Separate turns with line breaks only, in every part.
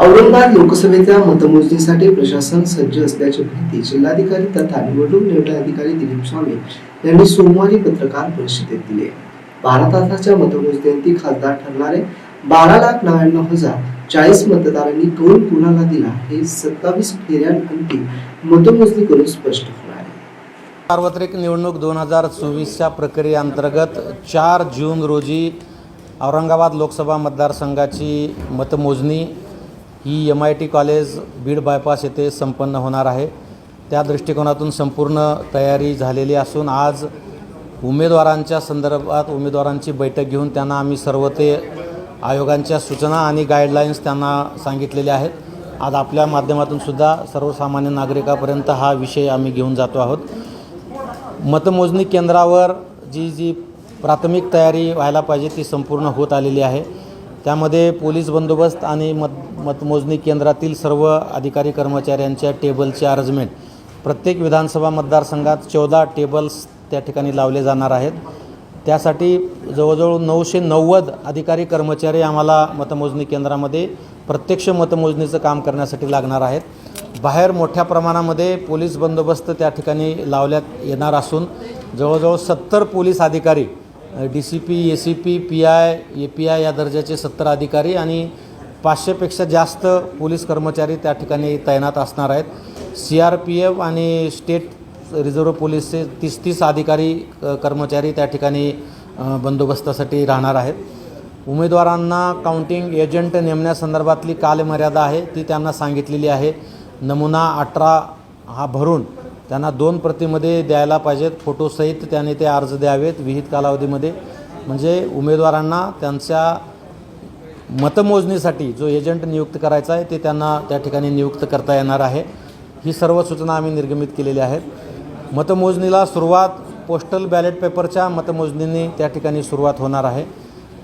औरंगाबाद लोकसभेच्या मतमोजणीसाठी प्रशासन सज्ज असल्याची माहिती जिल्हाधिकारी तथा निवडणूक निर्णय अधिकारी दिलीप स्वामी यांनी सोमवारी पत्रकार परिषदेत दिली. बारा तासाच्या मतमोजणीअंती खासदार ठरणारे बारा लाख नव्याण्णव हजार चाळीस मतदारांनी कौल कुणाला दिला हे सत्तावीस फेऱ्यांअंती मतमोजणी करून स्पष्ट होणार आहे.
सार्वत्रिक निवडणूक दोन हजार चोवीसच्या प्रक्रियेअंतर्गत चार जून रोजी औरंगाबाद लोकसभा मतदारसंघाची मतमोजणी ही M I T college Beed bypass येथे संपन्न होणार आहे. त्या दृष्टिकोनातून संपूर्ण तयारी झालेली असून आज उमेदवारांच्या संदर्भात उमेदवारांची बैठक घेऊन त्यांना आम्ही सर्व ते आयोगांच्या सूचना आणि गाईडलाईन्स त्यांना सांगितलेल्या आहेत. आज आपल्या माध्यमातून सुद्धा सर्वसामान्य नागरिकापर्यंत हा विषय आम्ही घेऊन जातो आहोत. मतमोजणी केंद्रावर जी जी प्राथमिक तयारी व्हायला पाहिजे ती संपूर्ण होत आलेली आहे. त्यामध्ये पोलीस बंदोबस्त आणि मत मतमोजणी केंद्रातील सर्व अधिकारी कर्मचाऱ्यांच्या टेबलचे अरेंजमेंट. प्रत्येक विधानसभा मतदारसंघात चौदा टेबल्स त्या ठिकाणी लावले जाणार आहेत. त्यासाठी जवळजवळ नऊशे नव्वद अधिकारी कर्मचारी आम्हाला मतमोजणी केंद्रामध्ये प्रत्यक्ष मतमोजणीचं काम करण्यासाठी लागणार आहेत. बाहेर मोठ्या प्रमाणामध्ये पोलीस बंदोबस्त त्या ठिकाणी लावण्यात येणार असून जवळजवळ सत्तर पोलीस अधिकारी D C P A C P P I A P I या दर्जाचे सत्तर अधिकारी आणि पाचशेपेक्षा जास्त पोलीस कर्मचारी त्या ठिकाणी तैनात असणार आहेत. सी आर पी एफ आणि स्टेट रिझर्व्ह पोलीसचे तीस तीस अधिकारी कर्मचारी त्या ठिकाणी बंदोबस्तासाठी राहणार आहेत. उमेदवारांना काउंटिंग एजंट नेमण्यासंदर्भातली कालमर्यादा आहे ती त्यांना सांगितलेली आहे. नमुना अठरा हा भरून त्यांना दोन प्रतिमध्ये द्यायला पाहिजेत. फोटोसहित त्याने ते अर्ज द्यावेत विहित कालावधीमध्ये. म्हणजे उमेदवारांना त्यांच्या मतमोजणीसाठी जो एजंट नियुक्त करायचा आहे ते त्यांना त्या ठिकाणी नियुक्त करता येणार आहे. ही सर्व सूचना आम्ही निर्गमित केलेल्या आहेत. मतमोजणीला सुरुवात पोस्टल बॅलेट पेपरच्या मतमोजणीने त्या ठिकाणी सुरुवात होणार आहे.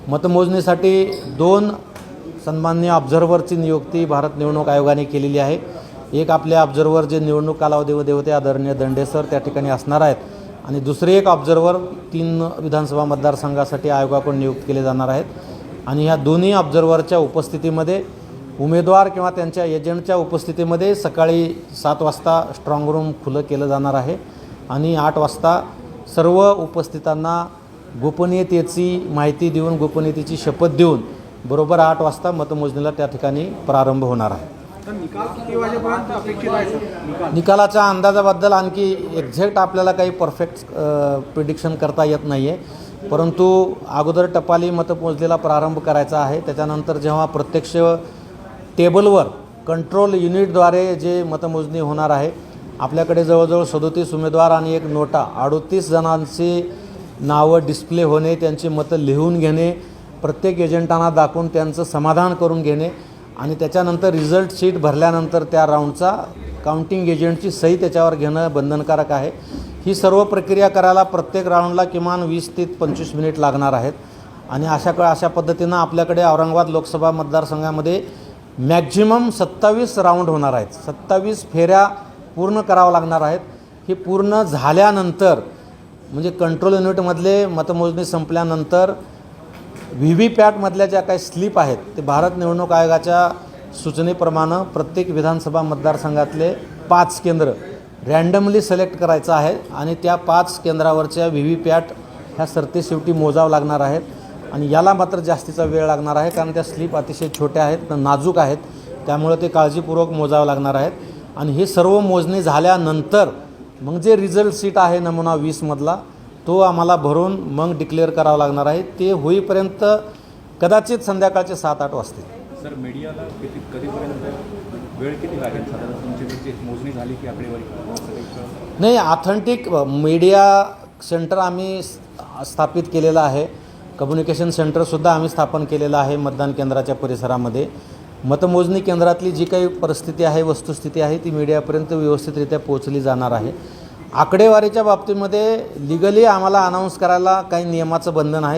मतमोजणीसाठी दोन सन्मान्य ऑब्झर्व्हरची नियुक्ती भारत निवडणूक आयोगाने केलेली आहे. एक आपले ऑब्झर्वर जे निवडणूक कालावधीमध्ये होते आदरणीय दंडेसर त्या ठिकाणी असणार आहेत. आणि दुसरे एक ऑब्झर्वर तीन विधानसभा मतदारसंघासाठी आयोगाकडून नियुक्त केले जाणार आहेत. आणि ह्या दोन्ही ऑब्झर्वरच्या उपस्थितीमध्ये उमेदवार किंवा त्यांच्या एजंटच्या उपस्थितीमध्ये सकाळी सात वाजता स्ट्रॉंग रूम खुलं केलं जाणार आहे. आणि आठ वाजता सर्व उपस्थितांना गोपनीयतेची माहिती देऊन गोपनीयतेची शपथ देऊन बरोबर आठ वाजता मतमोजणीला त्या ठिकाणी प्रारंभ होणार आहे. निकालाच्या अंदाजाबद्दल आणखी एक्झॅक्ट आपल्याला काही परफेक्ट प्रिडिक्शन करता येत नाही आहे परंतु अगोदर टपाली मतमोजणीला प्रारंभ करायचा आहे. त्याच्यानंतर जेव्हा प्रत्यक्ष टेबलवर कंट्रोल युनिटद्वारे जे मतमोजणी होणार आहे आपल्याकडे जवळजवळ सदोतीस उमेदवार आणि एक नोटा अडोतीस जणांची नावं डिस्प्ले होणे त्यांची मतं लिहून घेणे प्रत्येक एजंटांना दाखवून त्यांचं समाधान करून घेणे आणि त्याच्यानंतर रिझल्ट शीट भरल्यानंतर त्या राऊंडचा काउंटिंग एजंटची सही त्याच्यावर घेणं बंधनकारक आहे. ही सर्व प्रक्रिया करायला प्रत्येक राऊंडला किमान वीस ते पंचवीस मिनिट लागणार आहेत. आणि अशा क अशा पद्धतीनं आपल्याकडे औरंगाबाद लोकसभा मतदारसंघामध्ये मॅक्झिमम सत्तावीस राऊंड होणार आहेत. सत्तावीस फेऱ्या पूर्ण करावं लागणार आहेत. हे पूर्ण झाल्यानंतर म्हणजे कंट्रोल युनिटमधले मतमोजणी संपल्यानंतर व्ही व्ही पॅटमधल्या ज्या काही स्लिप आहेत ते भारत निवडणूक आयोगाच्या सूचनेप्रमाणे प्रत्येक विधानसभा मतदारसंघातले पाच केंद्र रँडमली सिलेक्ट करायचं आहे आणि त्या पाच केंद्रावरच्या व्ही व्ही पॅट ह्या सरतेशेवटी मोजावं लागणार आहेत. आणि याला मात्र जास्तीचा वेळ लागणार आहे कारण त्या स्लिप अतिशय छोट्या आहेत नाजूक आहेत त्यामुळे ते काळजीपूर्वक मोजावं लागणार आहेत. आणि हे सर्व मोजणी झाल्यानंतर मग जे रिझल्ट सीट आहे नमुना वीसमधला तो आम्हाला भरून मग डिक्लेअर करावा लागणार आहे. ते होईपर्यंत कदाचित संध्याकाळचे सात आठ वाजतील.
सर मीडियाला किती कधीपर्यंत वेळ किती लागेल? साधारण तुमची मोजणी झाली की आकडेवारी
नाही ऑथेंटिक मीडिया सेंटर आम्ही स्थापित केलेलं आहे. कम्युनिकेशन सेंटरसुद्धा आम्ही स्थापन केलेलं आहे मतदान केंद्राच्या परिसरामध्ये. मतमोजणी केंद्रातली जी काही परिस्थिती आहे वस्तुस्थिती आहे ती मीडियापर्यंत व्यवस्थितरित्या पोहोचली जाणार आहे. आकडेवारीच्या बाबतीमध्ये लिगली आम्हाला अनाऊन्स करायला काही नियमाचं बंधन आहे.